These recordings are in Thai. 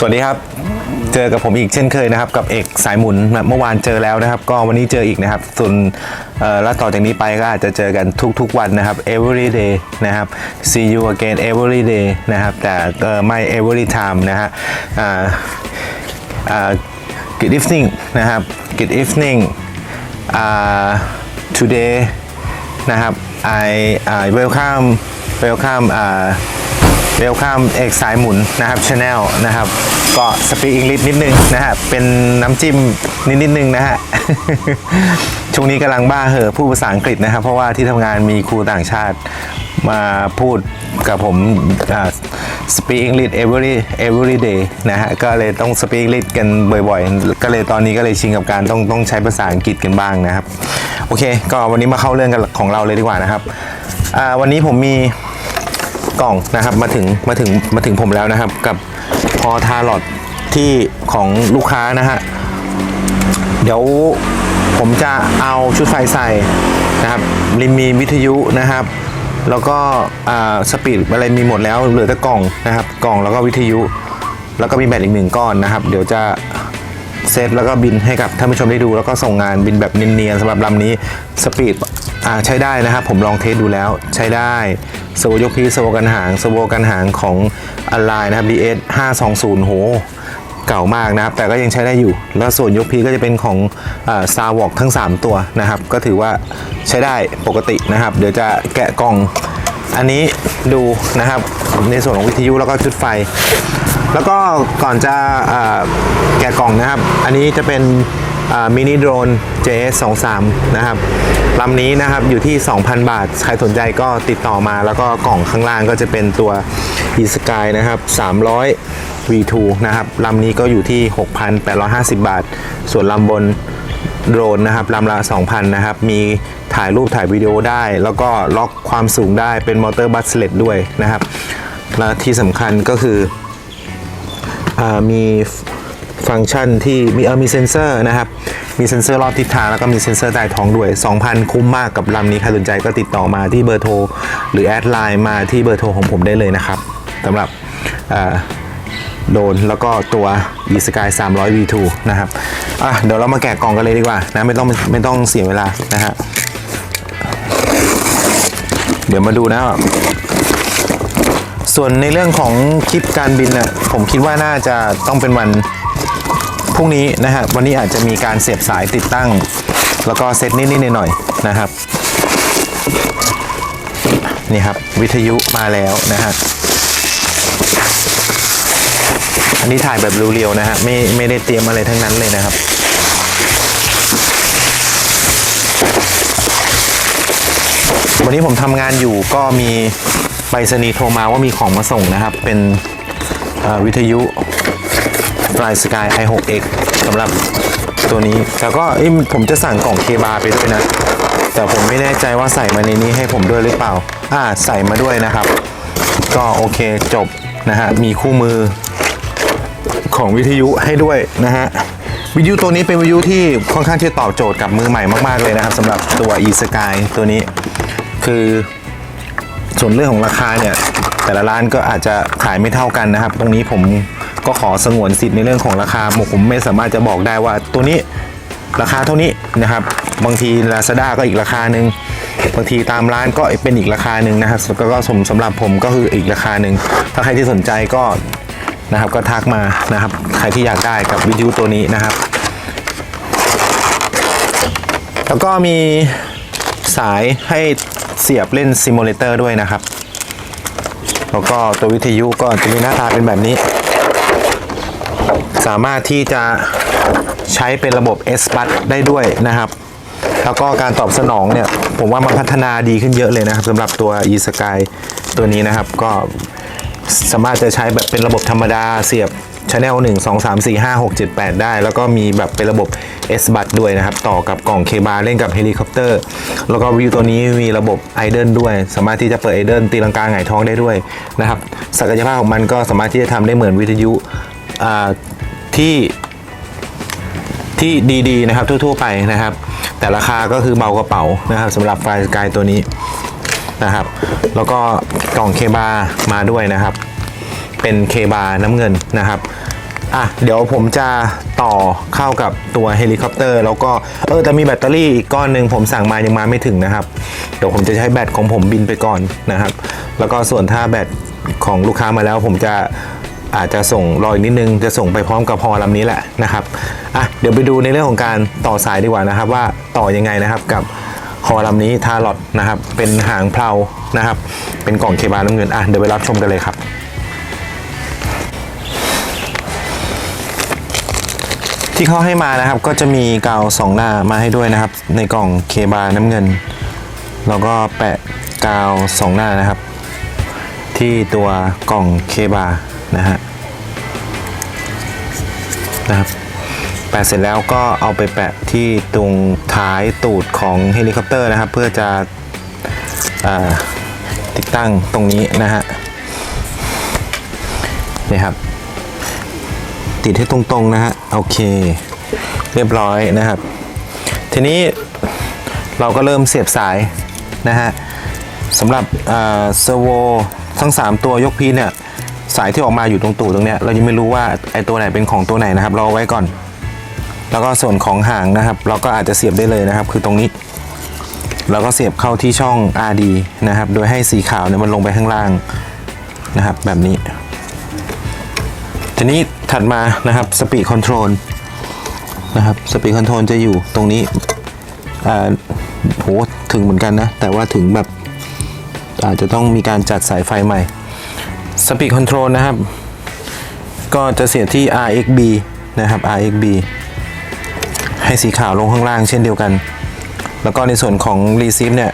สวัสดีครับ เจอกับผมอีกเช่นเคยนะครับ กับเอกสายหมุนเมื่อวานเจอแล้วนะครับ ก็วันนี้เจออีกนะครับ ส่วนแล้วต่อจากนี้ไปก็อาจจะเจอกันทุกๆวันนะครับ every day นะครับ see you again every day นะครับ แต่ไม่ every time นะฮะ good evening นะครับ good evening อ่า today นะครับ I I welcome welcome อ่า เวลคัมเอกสายหมุนนะครับช anel นะครับก็สปีกอังกฤษนิดนึงนะฮะเป็นน้ำจิ้มนิดนิดนึงนะฮะช่วงนี้กำลังบ้าเหอะพูดภาษาอังกฤษนะครับ เพราะว่าที่ทำงานมีครูต่างชาติมาพูดกับผมสปีกอังกฤษ every every day นะฮะก็เลยต้องสปีกอังกฤษกันบ่อยๆ ก็เลยตอนนี้ก็เลยชิงกับการต้องต้องใช้ภาษาอังกฤษกันบ้างนะครับ โอเค ก็วันนี้มาเข้าเรื่องกันของเราเลยดีกว่านะครับวันนี้ผมมี กล่องนะครับมาถึงมาถึงมาถึงผมแล้วนะครับ กับพอทาลอตที่ของลูกค้านะฮะเดี๋ยวผมจะเอาชุดไฟใส่นะครับริมมีวิทยุนะครับ แล้วก็สปีดอะไรมีหมดแล้วเหลือแต่กล่องนะครับ กล่องแล้วก็วิทยุ แล้วก็มีแบตอีกหนึ่งก้อนนะครับ เดี๋ยวจะเซตแล้วก็บินให้กับท่านผู้ชมได้ดู แล้วก็ส่งงานบินแบบเนียนๆสำหรับลำนี้สปีด อ่าใช้ได้นะครับผมลองเทสดูแล้วใช้ได้สโวยกพีสโวกันหางสโวกันหางของอ l ไลน์นะครับ DS 520โหเก่ามากนะครับ แต่ก็ยังใช้ได้อยู่ แล้วส่วนยกพีก็จะเป็นของซาวอกทั้ง 3 ตัวนะครับ ก็ถือว่าใช้ได้ปกตินะครับ เดี๋ยวจะแกะกล่องอันนี้ดูนะครับในส่วนของวิทยุแล้วก็ชุดไฟ แล้วก็ก่อนจะแกะกล่องนะครับ อันนี้จะเป็น มินิโดรน JS23 นะครับลำนี้นะครับอยู่ที่ 2,000 บาท ใครสนใจก็ติดต่อมาแล้วก็กล่องข้างล่างก็จะเป็นตัว e sky นะครับ 300 V2 นะครับลำนี้ก็อยู่ที่ 6,850 บาท ส่วนลำบนโดรนนะครับลำละ 2,000 นะครับ มีถ่ายรูปถ่ายวิดีโอได้ แล้วก็ล็อกความสูงได้เป็นมอเตอร์บัสเลตด้วยนะครับ และที่สำคัญก็คืออมี ฟังก์ชันที่มีเออมีเซ็นเซอร์นะครับ มีเซ็นเซอร์รอบทิศทางแล้วก็มีเซ็นเซอร์ใต้ท้องด้วย 2,000 คุ้มมากกับลำนี้ใครสนใจก็ติดต่อมาที่เบอร์โทร หรือแอดไลน์มาที่เบอร์โทรของผมได้เลยนะครับสำหรับโดนแล้วก็ตัว e sky 300 v2 นะครับอะเดี๋ยวเรามาแกะกล่องกันเลยดีกว่านะไม่ต้องไม่ต้องเสียเวลานะฮะเดี๋ยวมาดูนะส่วนในเรื่องของคลิปการบินน่ะผมคิดว่าน่าจะต้องเป็นวัน พรุ่งนี้นะฮะวันนี้อาจจะมีการเสียบสายติดตั้ง แล้วก็เซตนิดๆหน่อยๆนะครับ นี่ครับวิทยุมาแล้วนะฮะอันนี้ถ่ายแบบรูเรียวนะฮะไม่ไม่ได้เตรียมอะไรทั้งนั้นเลยนะครับวันนี้ผมทำงานอยู่ก็มีไปรษณีย์โทรมาว่ามีของมาส่งนะครับ เป็นวิทยุ Fly Sky i6x สำหรับตัวนี้แต่ก็ผมจะสั่งกล่องเคบาไปด้วยนะ แต่ผมไม่แน่ใจว่าใส่มาในนี้ให้ผมด้วยหรือเปล่า อ่า ใส่มาด้วยนะครับ ก็โอเคจบนะฮะ มีคู่มือของวิทยุให้ด้วยนะฮะ วิทยุตัวนี้เป็นวิทยุที่ค่อนข้างที่ตอบโจทย์กับมือใหม่มากๆเลยนะครับสำหรับตัว e sky ตัวนี้ คือส่วนเรื่องของราคาเนี่ย แต่ละร้านก็อาจจะขายไม่เท่ากันนะครับ ตรงนี้ผม ก็ขอสงวนสิทธิ์ในเรื่องของราคาผมไม่สามารถจะบอกได้ว่าตัวนี้ราคาเท่านี้นะครับ บางที Lazada ก็อีกราคาหนึ่งบางทีตามร้านก็เป็นอีกราคาหนึ่งนะครับก็สมสำหรับผมก็คืออีกราคาหนึ่งถ้าใครที่สนใจก็นะครับก็ทักมานะครับ ใครที่อยากได้กับวิทยุตัวนี้นะครับ แล้วก็มีสายให้เสียบเล่นซิมูเลเตอร์ด้วยนะครับ แล้วก็ตัววิทยุก็จะมีหน้าตาเป็นแบบนี้ สามารถที่จะใช้เป็นระบบ S b u s ได้ด้วยนะครับ แล้วก็การตอบสนองเนี่ย ผมว่ามันพัฒนาดีขึ้นเยอะเลยนะครับสำหรับตัว e sky ตัวนี้นะครับ ก็สามารถจะใช้แบบเป็นระบบธรรมดาเสียบ Channel 1 2 3 4 5 6 7 8 ได้ แล้วก็มีแบบเป็นระบบ S b u s ด้วยนะครับ ต่อกับกล่องเคบาเล่นกับเฮลิคอปเตอร์ แล้วก็วิวตัวนี้มีระบบไอเดิลด้วย สามารถที่จะเปิดไอเดิลตีลังกาหงายท้องได้ด้วยนะครับ ศักยภาพของมันก็สามารถที่จะทำได้เหมือนวิทยุอ่า ที่ที่ดีๆนะครับทั่วๆไปนะครับ แต่ราคาก็คือเบากระเป๋านะครับสำหรับไฟสกายตัวนี้นะครับ แล้วก็กล่องเคบามาด้วยนะครับ เป็นเคบาน้ำเงินนะครับอะเดี๋ยวผมจะต่อเข้ากับตัวเฮลิคอปเตอร์ แล้วก็เออแต่มีแบตเตอรี่อีกก้อนหนึ่งผมสั่งมายังมาไม่ถึงนะครับ เดี๋ยวผมจะใช้แบตของผมบินไปก่อนนะครับ แล้วก็ส่วนถ้าแบตของลูกค้ามาแล้วผมจะ อาจจะส่งรออีกนิดนึงจะส่งไปพร้อมกับฮอลำนี้แหละนะครับอะเดี๋ยวไปดูในเรื่องของการต่อสายดีกว่านะครับ ว่าต่อยังไงนะครับกับฮอลำนี้ทารอดนะครับเป็นหางเพลานะครับ เป็นกล่องเคบาน้ำเงินอะเดี๋ยวไปรับชมกันเลยครับที่เขาให้มานะครับก็จะมีกาวสองหน้ามาให้ด้วยนะครับ ในกล่องเคบาน้ำเงิน แล้วก็แปะกาวสองหน้านะครับ ที่ตัวกล่องเคบา นะฮะนะครับแปะเสร็จแล้วก็เอาไปแปะที่ตรงท้ายตูดของเฮลิคอปเตอร์นะครับ เพื่อจะอติดตั้งตรงนี้นะฮะนี่ครับ ติดให้ตรงๆนะฮะโอเค เรียบร้อยนะครับ ทีนี้เราก็เริ่มเสียบสายนะฮะสำหรับเซอร์โวทั้ง 3 ตัวยกพีเนี่ย สายที่ออกมาอยู่ตรงตูดตรงเนี้ยเรายังไม่รู้ว่าไอตัวไหนเป็นของตัวไหนนะครับเราเอไว้ก่อน แล้วก็ส่วนของหางนะครับ เราก็อาจจะเสียบได้เลยนะครับ คือตรงนี้ เราก็เสียบเข้าที่ช่อง RD นะครับ โดยให้สีขาวเนี่ยมันลงไปข้างล่างนะครับ แบบนี้ ทีนี้ถัดมานะครับสปีดคอนโทรลนะครับสปีดคอนโทรลจะอยู่ตรงนี้อ่าโหถึงเหมือนกันนะ แต่ว่าถึงแบบอาจจะต้องมีการจัดสายไฟใหม่ สปีดคอนโทรลนะครับ ก็จะเสียบที่ RXB นะครับ RXB ให้สีขาวลงข้างล่างเช่นเดียวกัน แล้วก็ในส่วนของ Receive เนี่ย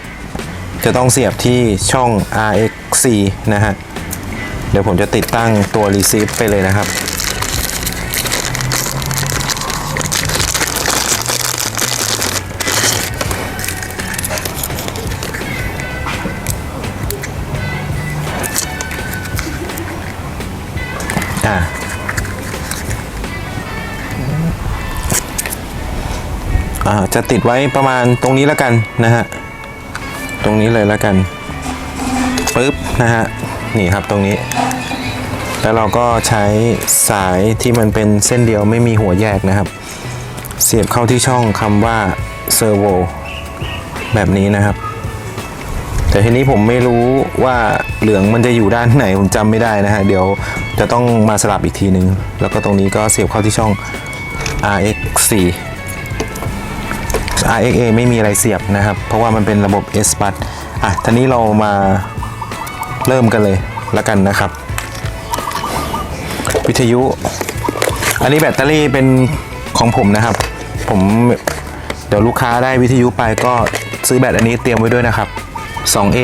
จะต้องเสียบที่ช่อง RX4 นะฮะ เดี๋ยวผมจะติดตั้งตัว receive ไปเลยนะครับ อ่าอ่าจะติดไว้ประมาณตรงนี้แล้วกันนะฮะ ตรงนี้เลยแล้วกันปึ๊บนะฮะ นี่ครับตรงนี้ แล้วเราก็ใช้สายที่มันเป็นเส้นเดียวไม่มีหัวแยกนะครับ เสียบเข้าที่ช่องคำว่าเซอร์โวแบบนี้นะครับ แต่ทีนี้ผมไม่รู้ว่าเหลืองมันจะอยู่ด้านไหนผมจำไม่ได้นะฮะ เดี๋ยว จะต้องมาสลับอีกทีนึง แล้วก็ตรงนี้ก็เสียบเข้าที่ช่อง RX4 RXA ไม่มีอะไรเสียบนะครับ เพราะว่ามันเป็นระบบ S bus อะทีนี้เรามาเริ่มกันเลยแล้วกันนะครับ วิทยุ อันนี้แบตเตอรี่เป็นของผมนะครับ ผมเดี๋ยวลูกค้าได้วิทยุไปก็ซื้อแบตอันนี้เตรียมไว้ด้วยนะครับ 2A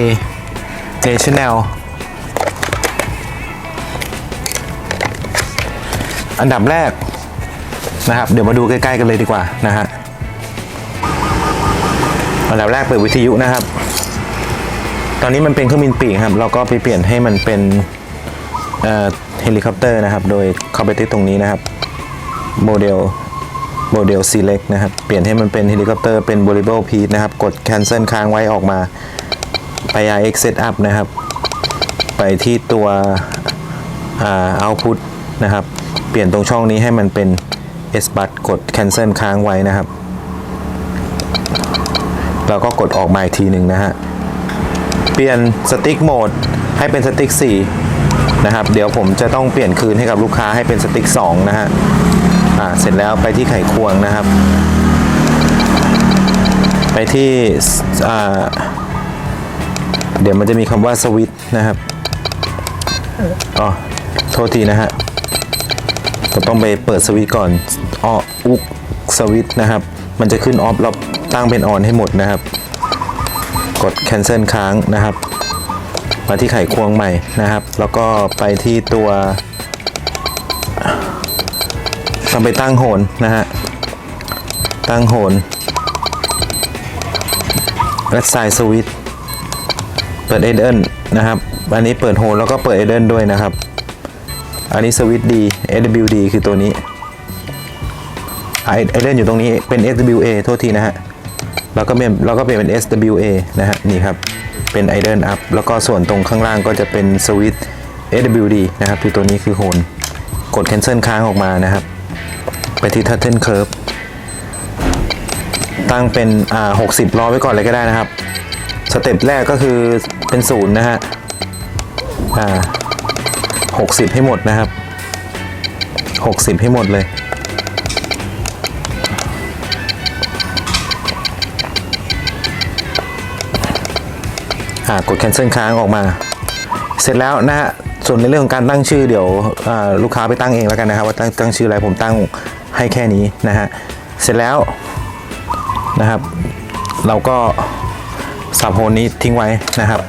National อันดับแรกนะครับ เดี๋ยวมาดูใกล้ๆกันเลยดีกว่านะฮะอันดับแรกเปิดวิทยุนะครับ ตอนนี้มันเป็นเครื่องบินปีกครับ เราก็ไปเปลี่ยนให้มันเป็นเฮลิคอปเตอร์นะครับ โดยเข้าไปที่ตรงนี้นะครับโมเดลโมเดล select นะครับ เปลี่ยนให้มันเป็นเฮลิคอปเตอร์เป็น variable p i e c นะครับ กด cancel ค้างไว้ออกมาไป IX setup นะครับ ไปที่ตัวอ่า output นะครับ เปลี่ยนตรงช่องนี้ให้มันเป็น S bus กด cancel ค้างไว้นะครับ แล้วก็กดออกมาอีกทีหนึ่งนะฮะ เปลี่ยนสติ๊กโหมดให้เป็นสติ๊ก4นะครับ เดี๋ยวผมจะต้องเปลี่ยนคืนให้กับลูกค้าให้เป็นสติ๊ก2นะฮะ อ่า เสร็จแล้วไปที่ไขควงนะครับ ไปที่อ่าเดี๋ยวมันจะมีคำว่าสวิตช์นะครับ อ๋อ โทษทีนะฮะ เราต้องไปเปิดสวิตช์ก่อนอ้ออุกสวิตช์นะครับ มันจะขึ้นออฟเราตั้งเป็นออนให้หมดนะครับ กด cancel ค้างนะครับ มาที่ไขควงใหม่นะครับ แล้วก็ไปที่ตัวต้องไปตั้งโหนนะฮะ ตั้งโหนและสายสวิตเปิดเอเดนนะครับ อันนี้เปิดโหนแล้วก็เปิดเอเดนด้วยนะครับ อันนี้สวิตช์ D SWD คือตัวนี้ไอเอเดนอยู่ตรงนี้เป็น SWA โทษทีนะฮะแล้วก็เป็นเราก็เปลี่ยนเป็น SWA นะฮะนี่ครับเป็น Idle Up แล้วก็ส่วนตรงข้างล่างก็จะเป็นสวิต SWD นะครับคือตัวนี้คือโฮนกด cancel ค้างออกมานะครับ ไปที่ turtle curve ตั้งเป็นอ่า60รอไว้ก่อนเลยก็ได้นะครับ สเต็ปแรกก็คือเป็นศูนย์นะฮะอ่า 60 ให้หมดนะครับ 60 ให้หมดเลย อ่ากด cancel ค้างออกมา เสร็จแล้วนะฮะ ส่วนในเรื่องของการตั้งชื่อเดี๋ยวลูกค้าไปตั้งเองแล้วกันนะครับ ว่าตั้งตั้งชื่ออะไรผมตั้งให้แค่นี้นะฮะ เสร็จแล้วนะครับ เราก็สับโฮนนี้ทิ้งไว้นะครับ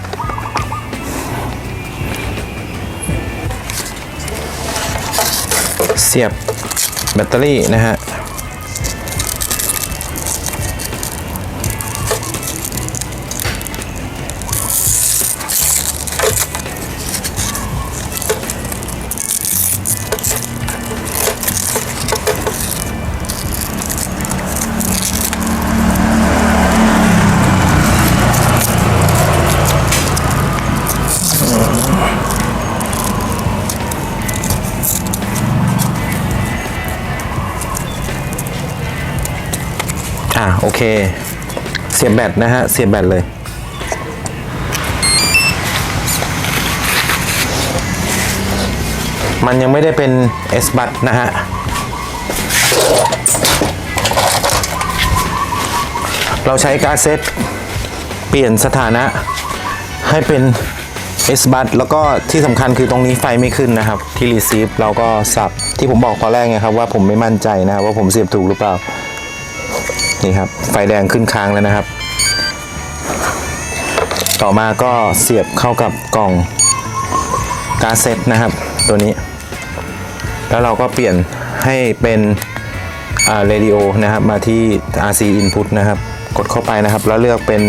เสียบแบตเตอรี่นะฮะ เคเสียบแบตนะฮะ เสียบแบตเลย มันยังไม่ได้เป็น S b u t นะฮะ เราใช้การเซตเปลี่ยนสถานะให้เป็น S b u t แล้วก็ที่สำคัญคือตรงนี้ไฟไม่ขึ้นนะครับ ที่ receive เราก็สับที่ผมบอกตอนแรกไงครับว่าผมไม่มั่นใจนะครับว่าผมเสียบถูกหรือเปล่า นี่ครับ ไฟแดงขึ้นค้างแล้วนะครับ ต่อมาก็เสียบเข้ากับกล่องการเซตนะครับ ตัวนี้ แล้วเราก็เปลี่ยนให้เป็นอ่าเรดิโอนะครับมาที่ RC input นะครับ กดเข้าไปนะครับ แล้วเลือกเป็น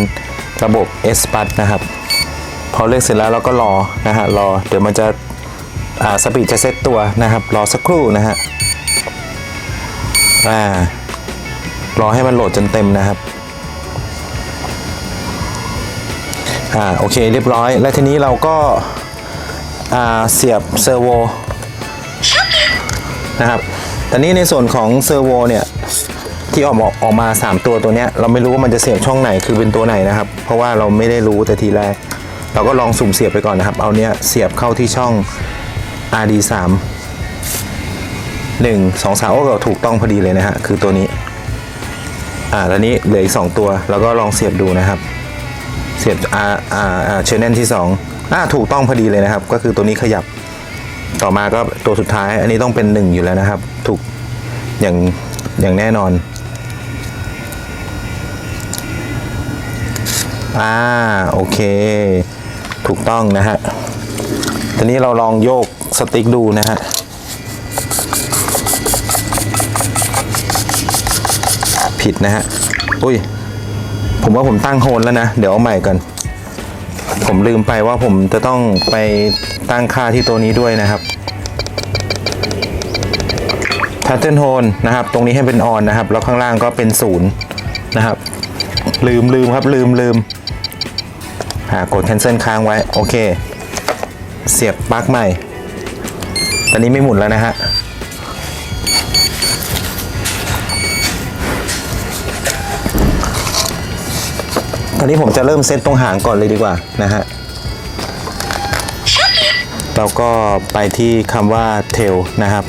ระบบ S p u t นะครับ พอเลือกเสร็จแล้วเราก็รอนะฮะรอเดี๋ยวมันจะอ่าสปีดจะเซตตัวนะครับ รอสักครู่นะฮะอ่า รอให้มันโหลดจนเต็มนะครับอ่าโอเคเรียบร้อย และทีนี้เราก็อ่าเสียบเซอร์โวนะครับแต่นี้ในส่วนของเซอร์โวเนี่ยที่ออกมาออกมา 3 ตัวตัวเนี้ยเราไม่รู้ว่ามันจะเสียบช่องไหนคือเป็นตัวไหนนะครับ เพราะว่าเราไม่ได้รู้แต่ทีแรก เราก็ลองสุ่มเสียบไปก่อนนะครับ เอาเนี้ยเสียบเข้าที่ช่อง RD3 1 2 3โอ้เราถูกต้องพอดีเลยนะฮะคือตัวนี้ อ่าแล้วนี้เหลืออีก2ตัว แล้วก็ลองเสียบดูนะครับ เสียบอ่าอ่าอ่าเชนเนลที่2อ่าถูกต้องพอดีเลยนะครับ ก็คือตัวนี้ขยับ ต่อมาก็ตัวสุดท้าย อันนี้ต้องเป็น1อยู่แล้วนะครับ ถูกอย่างอย่างแน่นอนอ่าโอเค ถูกต้องนะฮะทีนี้เราลองโยกสติ๊กดูนะฮะ ผิดนะฮะ อุ้ย ผมว่าผมตั้งโฮนแล้วนะ เดี๋ยวเอาใหม่กันผมลืมไปว่าผมจะต้องไปตั้งค่าที่ตัวนี้ด้วยนะครับทัตเทิลโฮนนะครับ ตรงนี้ให้เป็นออนนะครับ แล้วข้างล่างก็เป็นศูนย์นะครับ ลืมลืมครับลืมลืมอ่ากด cancel ค้างไว้ โอเค เสียบปลั๊กใหม่ ตอนนี้ไม่หมุนแล้วนะฮะ อนนี้ผมจะเริ่มเซตตรงหางก่อนเลยดีกว่านะฮะเราก็ไปที่คำว่า tail นะครับ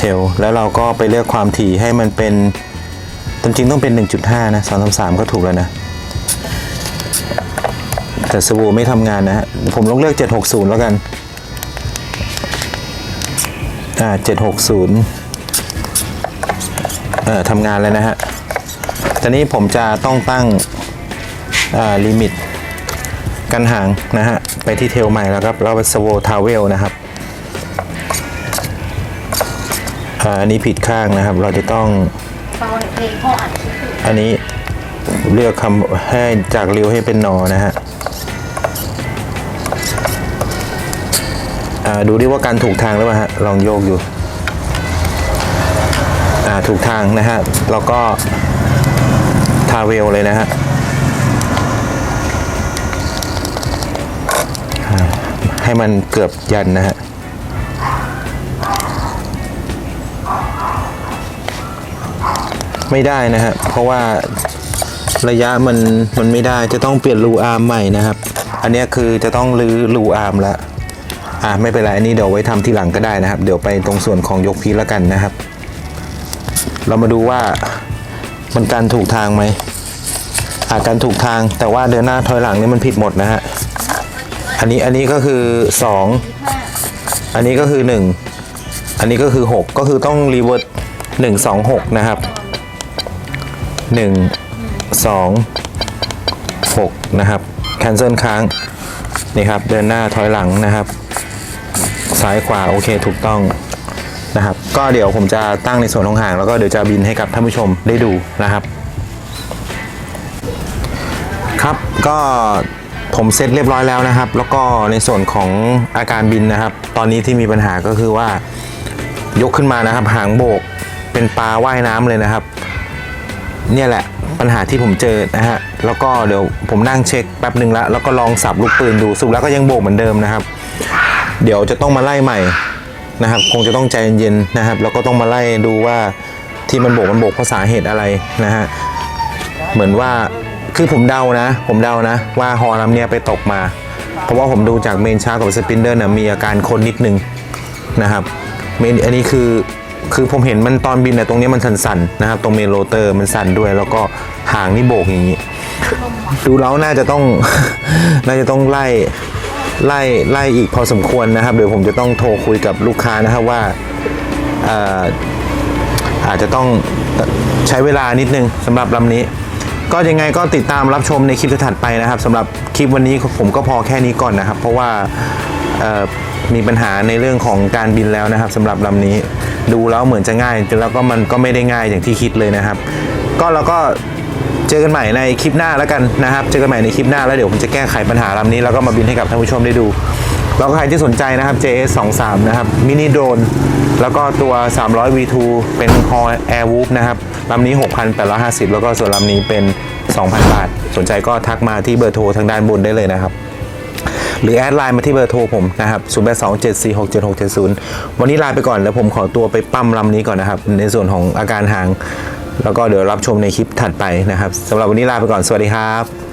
tail แล้วเราก็ไปเลือกความถี่ให้มันเป็นจริงๆต้องเป็น 1.5 นะ2 3 3 ก็ถูกแล้วนะ แต่สบู่ไม่ทำงานนะฮะ ผมลองเลือก 760 แล้วกัน อ่า 760 เอ่อทำงานแล้วนะฮะตอนนี้ผมจะต้องตั้ง ลิมิตกันหางนะฮะ ไปที่เทลใหม่แล้วครับ เราไปสโวทาวเวลนะครับอาอันนี้ผิดข้างนะครับ เราจะต้องฟังเพลงพ่ออัดคลิปอยู่อันนี้เลือกคำให้จากริ้วให้เป็นนอนะฮะอ่าดูดิว่าการถูกทางหรือเปล่าฮะ ลองโยกอยู่อ่าถูกทางนะฮะ แล้วก็ทาเวลเลยนะฮะ ให้มันเกือบยันนะฮะไม่ได้นะฮะเพราะว่าระยะมันมันไม่ได้จะต้องเปลี่ยนรูอาร์มใหม่นะครับ อันนี้คือจะต้องรื้อรูอาร์มละอ่าไม่เป็นไรอันนี้เดี๋ยวไว้ทำทีหลังก็ได้นะครับ เดี๋ยวไปตรงส่วนของยกพีแล้วกันนะครับ เรามาดูว่ามันการถูกทางไหมอาการถูกทางแต่ว่าเดินหน้าถอยหลังนี่มันผิดหมดนะฮะ อันนี้อันนี้ก็คือสองอันนี้ก็คือ1อันนี้ก็คือ6ก็คือต้องรีเวิร์ส1 2 6นะครับ1 2 6นะครับแคนเซิลค้างนี่ครับเดินหน้าถอยหลังนะครับ ซ้ายขวาโอเคถูกต้องนะครับ ก็เดี๋ยวผมจะตั้งในส่วนของหาง แล้วก็เดี๋ยวจะบินให้กับท่านผู้ชมได้ดูนะครับ ครับก็ ผมเซตเรียบร้อยแล้วนะครับ แล้วก็ในส่วนของอาการบินนะครับ ตอนนี้ที่มีปัญหาก็คือว่ายกขึ้นมานะครับ หางโบกเป็นปลาว่ายน้ำเลยนะครับ เนี่ยแหละปัญหาที่ผมเจอนะฮะแล้วก็เดี๋ยวผมนั่งเช็คแป๊บหนึ่งล้วแล้วก็ลองสับลูกปืนดูสรุปแล้วก็ยังโบกเหมือนเดิมนะครับ เดี๋ยวจะต้องมาไล่ใหม่นะครับ คงจะต้องใจเย็นๆนะครับ แล้วก็ต้องมาไล่ดูว่าที่มันโบกมันโบกเพราะสาเหตุอะไรนะฮะเหมือนว่า คือผมเดานะ ผมเดานะ ว่าฮอลำเนี้ยไปตกมา เพราะว่าผมดูจากเมนชาร์กับสปินเดอร์นะมีอาการคนนิดนึงนะครับเมนอันนี้คือคือผมเห็นมันตอนบินเนี่ตรงนี้มันสั่นๆนะครับ ตรงเมนโรเตอร์มันสั่นด้วย แล้วก็หางนี่โบกอย่างนี้ ดูแล้วน่าจะต้องน่าจะต้องไล่ไล่ไล่อีกพอสมควรนะครับเดี๋ยวผมจะต้องโทรคุยกับลูกค้านะครับว่าอ่ออาจจะต้องใช้เวลานิดนึงสำหรับลำนี้ ก็ยังไงก็ติดตามรับชมในคลิปถัดไปนะครับสำหรับคลิปวันนี้ผมก็พอแค่นี้ก่อนนะครับ เพราะว่ามีปัญหาในเรื่องของการบินแล้วนะครับสำหรับลำนี้ดูแล้วเหมือนจะง่ายแต่แล้วก็มันก็ไม่ได้ง่ายอย่างที่คิดเลยนะครับ ก็เราก็เจอกันใหม่ในคลิปหน้าแล้วกันนะครับ เจอกันใหม่ในคลิปหน้าแล้วเดี๋ยวผมจะแก้ไขปัญหาลำนี้แล้วก็มาบินให้กับท่านผู้ชมได้ดู แล้วใครที่สนใจนะครับ JS 2 3นะครับมินิโดรนแล้วก็ตัว 300 V2 เป็นฮอ Air Whoop นะครับลำนี้ 6,850 แล้วก็ส่วนลำนี้เป็น 2,000 บาท สนใจก็ทักมาที่เบอร์โทรทางด้านบนได้เลยนะครับ หรือแอดไลน์มาที่เบอร์โทรผมนะครับ0827467670 วันนี้ลาไปก่อนแล้วผมขอตัวไปปั้มลำนี้ก่อนนะครับ ในส่วนของอาการหาง แล้วก็เดี๋ยวรับชมในคลิปถัดไปนะครับสำหรับวันนี้ลาไปก่อนสวัสดีครับ